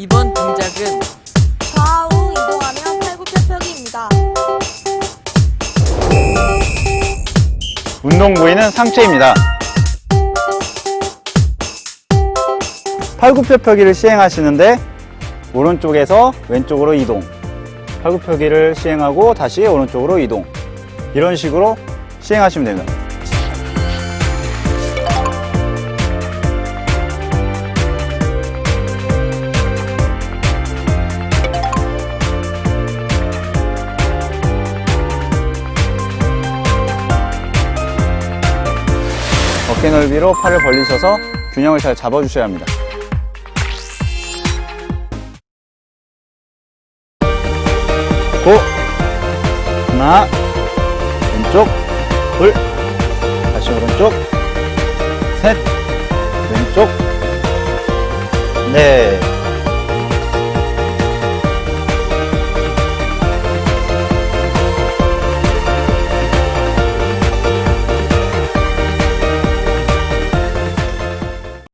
이번 동작은 좌우 이동하며 팔굽혀펴기입니다. 운동 부위는 상체입니다. 팔굽혀펴기를 시행하시는데 오른쪽에서 왼쪽으로 이동. 팔굽혀펴기를 시행하고 다시 오른쪽으로 이동. 이런 식으로 시행하시면 됩니다. 어깨 넓이로 팔을 벌리셔서 균형을 잘 잡아주셔야 합니다. 고! 하나, 왼쪽, 둘, 다시 오른쪽, 셋, 왼쪽, 넷.